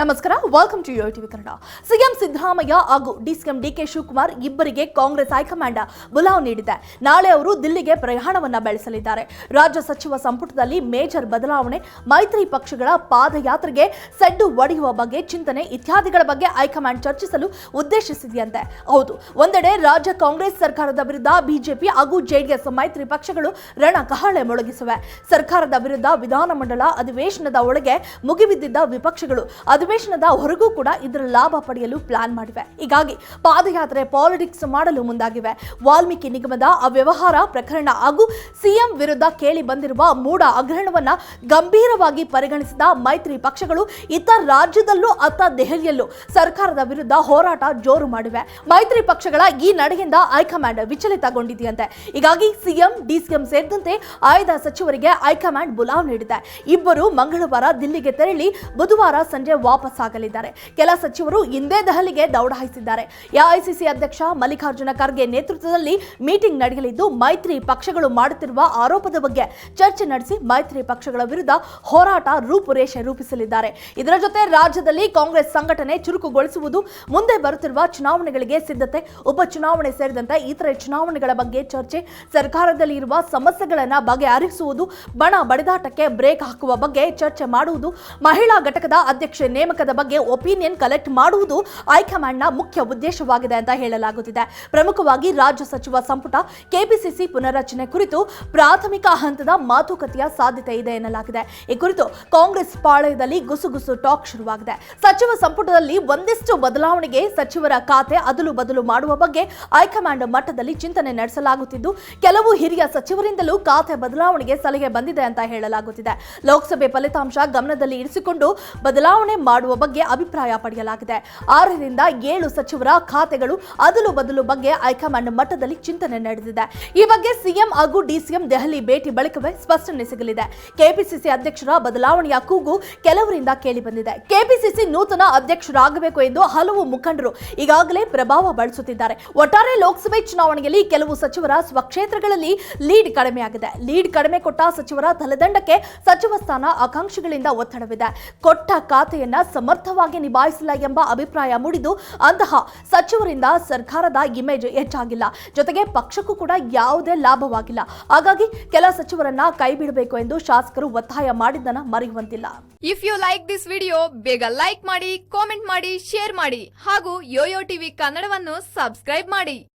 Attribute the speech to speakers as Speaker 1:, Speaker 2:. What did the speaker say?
Speaker 1: ನಮಸ್ಕಾರ welcome to TV Kannada. CM Siddaramaiah ಹಾಗೂ DCM DK Shivakumar ಇಬ್ಬರಿಗೆ ಕಾಂಗ್ರೆಸ್ ಹೈಕಮಾಂಡ್ ಬುಲಾವ್ ನೀಡಿದೆ. ನಾಳೆ ಅವರು ದಿಲ್ಲಿಗೆ ಪ್ರಯಾಣವನ್ನ ಬೆಳೆಸಲಿದ್ದಾರೆ. ರಾಜ್ಯ ಸಚಿವ ಸಂಪುಟದಲ್ಲಿ ಮೇಜರ್ ಬದಲಾವಣೆ, ಮೈತ್ರಿ ಪಕ್ಷಗಳ ಪಾದಯಾತ್ರೆಗೆ ಸೆಡ್ಡು ಒಡೆಯುವ ಬಗ್ಗೆ ಚಿಂತನೆ ಇತ್ಯಾದಿಗಳ ಬಗ್ಗೆ ಹೈಕಮಾಂಡ್ ಚರ್ಚಿಸಲು ಉದ್ದೇಶಿಸಿದೆಯಂತೆ. ಹೌದು, ಒಂದೆಡೆ ರಾಜ್ಯ ಕಾಂಗ್ರೆಸ್ ಸರ್ಕಾರದ ವಿರುದ್ಧ ಬಿಜೆಪಿ ಹಾಗೂ ಜೆಡಿಎಸ್ ಮೈತ್ರಿ ಪಕ್ಷಗಳು ರಣಕಹಳೆ ಮೊಳಗಿಸಿವೆ. ಸರ್ಕಾರದ ವಿರುದ್ಧ ವಿಧಾನಮಂಡಲ ಅಧಿವೇಶನದ ಒಳಗೆ ಮುಗಿಬಿದ್ದಿದ್ದ ವಿಪಕ್ಷಗಳು ಅಧಿವೇಶನದ ಹೊರಗೂ ಕೂಡ ಇದರ ಲಾಭ ಪಡೆಯಲು ಪ್ಲಾನ್ ಮಾಡಿವೆ. ಹೀಗಾಗಿ ಪಾದಯಾತ್ರೆ ಪಾಲಿಟಿಕ್ಸ್ ಮಾಡಲು ಮುಂದಾಗಿವೆ. ವಾಲ್ಮೀಕಿ ನಿಗಮದ ಅವ್ಯವಹಾರ ಪ್ರಕರಣ ಹಾಗೂ ಸಿಎಂ ವಿರುದ್ಧ ಕೇಳಿ ಬಂದಿರುವ ಮೂಡ ಅಗ್ರಹಣವನ್ನ ಗಂಭೀರವಾಗಿ ಪರಿಗಣಿಸಿದ ಮೈತ್ರಿ ಪಕ್ಷಗಳು ಇತ್ತ ರಾಜ್ಯದಲ್ಲೂ ಅತ್ತ ದೆಹಲಿಯಲ್ಲೂ ಸರ್ಕಾರದ ವಿರುದ್ಧ ಹೋರಾಟ ಜೋರು ಮಾಡಿವೆ. ಮೈತ್ರಿ ಪಕ್ಷಗಳ ಈ ನಡೆಯಿಂದ ಹೈಕಮಾಂಡ್ ವಿಚಲಿತಗೊಂಡಿದೆಯಂತೆ. ಹೀಗಾಗಿ ಸಿಎಂ ಡಿಸಿಎಂ ಸೇರಿದಂತೆ ಆಯ್ದ ಸಚಿವರಿಗೆ ಹೈಕಮಾಂಡ್ ಬುಲಾವ್ ನೀಡಿದೆ. ಇಬ್ಬರು ಮಂಗಳವಾರ ದಿಲ್ಲಿಗೆ ತೆರಳಿ ಬುಧವಾರ ಸಂಜೆ ವಾಪಸ್ ಆಗಲಿದ್ದಾರೆ ಕೆಲ ಸಚಿವರು ಇಂದೇ ದೆಹಲಿಗೆ ದೌಡಾಯಿಸಿದ್ದಾರೆ ಎಐಸಿಸಿ ಅಧ್ಯಕ್ಷ ಮಲ್ಲಿಕಾರ್ಜುನ ಖರ್ಗೆ ನೇತೃತ್ವದಲ್ಲಿ ಮೀಟಿಂಗ್ ನಡೆಯಲಿದ್ದು, ಮೈತ್ರಿ ಪಕ್ಷಗಳು ಮಾಡುತ್ತಿರುವ ಆರೋಪದ ಬಗ್ಗೆ ಚರ್ಚೆ ನಡೆಸಿ ಮೈತ್ರಿ ಪಕ್ಷಗಳ ವಿರುದ್ಧ ಹೋರಾಟ ರೂಪುರೇಷೆ ರೂಪಿಸಲಿದ್ದಾರೆ. ಇದರ ಜೊತೆ ರಾಜ್ಯದಲ್ಲಿ ಕಾಂಗ್ರೆಸ್ ಸಂಘಟನೆ ಚುರುಕುಗೊಳಿಸುವುದು, ಮುಂದೆ ಬರುತ್ತಿರುವ ಚುನಾವಣೆಗಳಿಗೆ ಸಿದ್ಧತೆ, ಉಪಚುನಾವಣೆ ಸೇರಿದಂತೆ ಇತರೆ ಚುನಾವಣೆಗಳ ಬಗ್ಗೆ ಚರ್ಚೆ ಸರ್ಕಾರದಲ್ಲಿ ಇರುವ ಸಮಸ್ಯೆಗಳನ್ನು ಬಗೆಹರಿಸುವುದು, ಬಣ ಬಡಿದಾಟಕ್ಕೆ ಬ್ರೇಕ್ ಹಾಕುವ ಬಗ್ಗೆ ಚರ್ಚೆ ಮಾಡುವುದು ಮಹಿಳಾ ಘಟಕದ ಅಧ್ಯಕ್ಷೆ ನೇಮಕದ ಬಗ್ಗೆ ಒಪಿನಿಯನ್ ಕಲೆಕ್ಟ್ ಮಾಡುವುದು ಹೈಕಮಾಂಡ್ನ ಮುಖ್ಯ ಉದ್ದೇಶವಾಗಿದೆ ಅಂತ ಹೇಳಲಾಗುತ್ತಿದೆ. ಪ್ರಮುಖವಾಗಿ ರಾಜ್ಯ ಸಚಿವ ಸಂಪುಟ, ಕೆಪಿಸಿಸಿ ಪುನರ್ರಚನೆ ಕುರಿತು ಪ್ರಾಥಮಿಕ ಹಂತದ ಮಾತುಕತೆಯ ಸಾಧ್ಯತೆ ಇದೆ ಎನ್ನಲಾಗಿದೆ. ಈ ಕುರಿತು ಕಾಂಗ್ರೆಸ್ ಪಾಳಯದಲ್ಲಿ ಗುಸುಗುಸು ಟಾಕ್ ಶುರುವಾಗಿದೆ. ಸಚಿವ ಸಂಪುಟದಲ್ಲಿ ಒಂದಿಷ್ಟು ಬದಲಾವಣೆಗೆ ಸಚಿವರ ಖಾತೆ ಅದಲು ಬದಲು ಮಾಡುವ ಬಗ್ಗೆ ಹೈಕಮಾಂಡ್ ಮಟ್ಟದಲ್ಲಿ ಚಿಂತನೆ ನಡೆಸಲಾಗುತ್ತಿದ್ದು, ಕೆಲವು ಹಿರಿಯ ಸಚಿವರಿಂದಲೂ ಖಾತೆ ಬದಲಾವಣೆಗೆ ಸಲಹೆ ಬಂದಿದೆ ಅಂತ ಹೇಳಲಾಗುತ್ತಿದೆ. ಲೋಕಸಭೆ ಫಲಿತಾಂಶ ಗಮನದಲ್ಲಿ ಇರಿಸಿಕೊಂಡು ಬದಲಾವಣೆ ಮಾಡುವ ಬಗ್ಗೆ ಅಭಿಪ್ರಾಯ ಪಡೆಯಲಾಗಿದೆ. ಆರರಿಂದ ಏಳು ಸಚಿವರ ಖಾತೆಗಳು ಅದಲು ಬದಲು ಬಗ್ಗೆ ಹೈಕಮಾಂಡ್ ಮಟ್ಟದಲ್ಲಿ ಚಿಂತನೆ ನಡೆದಿದೆ. ಈ ಬಗ್ಗೆ ಸಿಎಂ ಹಾಗೂ ಡಿಸಿಎಂ ದೆಹಲಿ ಭೇಟಿ ಬಳಿಕವೇ ಸ್ಪಷ್ಟನೆ ಸಿಗಲಿದೆ. ಕೆಪಿಸಿಸಿ ಅಧ್ಯಕ್ಷರ ಬದಲಾವಣೆಯ ಕೂಗು ಕೆಲವರಿಂದ ಕೇಳಿಬಂದಿದೆ. ಕೆಪಿಸಿಸಿ ನೂತನ ಅಧ್ಯಕ್ಷರಾಗಬೇಕು ಎಂದು ಹಲವು ಮುಖಂಡರು ಈಗಾಗಲೇ ಪ್ರಭಾವ ಬಳಸುತ್ತಿದ್ದಾರೆ ಒಟ್ಟಾರೆ ಲೋಕಸಭೆ ಚುನಾವಣೆಯಲ್ಲಿ ಕೆಲವು ಸಚಿವರ ಸ್ವಕ್ಷೇತ್ರಗಳಲ್ಲಿ ಲೀಡ್ ಕಡಿಮೆಯಾಗಿದೆ. ಲೀಡ್ ಕಡಿಮೆ ಕೊಟ್ಟ ಸಚಿವರ ತಲೆದಂಡಕ್ಕೆ ಸಚಿವ ಸ್ಥಾನ ಆಕಾಂಕ್ಷಿಗಳಿಂದ ಒತ್ತಡವಿದೆ. ಕೊಟ್ಟ ಖಾತೆಯನ್ನ ಸಮರ್ಥವಾಗಿ ನಿಭಾಯಿಸಿಲ್ಲ ಎಂಬ ಅಭಿಪ್ರಾಯ ಮೂಡಿದ್ದು ಅಂತಹ ಸಚಿವರಿಂದ ಸರ್ಕಾರದ ಇಮೇಜ್ ಹೆಚ್ಚಾಗಿಲ್ಲ. ಜೊತೆಗೆ ಪಕ್ಷಕ್ಕೂ ಕೂಡ ಯಾವುದೇ ಲಾಭವಾಗಿಲ್ಲ. ಹಾಗಾಗಿ ಕೆಲ ಸಚಿವರನ್ನ ಕೈ ಬಿಡಬೇಕು ಎಂದು ಶಾಸಕರು ಒತ್ತಾಯ ಮಾಡಿದ್ದನ್ನ ಮರೆಯುವಂತಿಲ್ಲ.
Speaker 2: If you like this video ಬೇಗ ಲೈಕ್ ಮಾಡಿ ಕಾಮೆಂಟ್ ಮಾಡಿ ಶೇರ್ ಮಾಡಿ ಹಾಗೂ ಯೋಯೋ ಟಿವಿ ಕನ್ನಡವನ್ನು ಸಬ್ಸ್ಕ್ರೈಬ್ ಮಾಡಿ.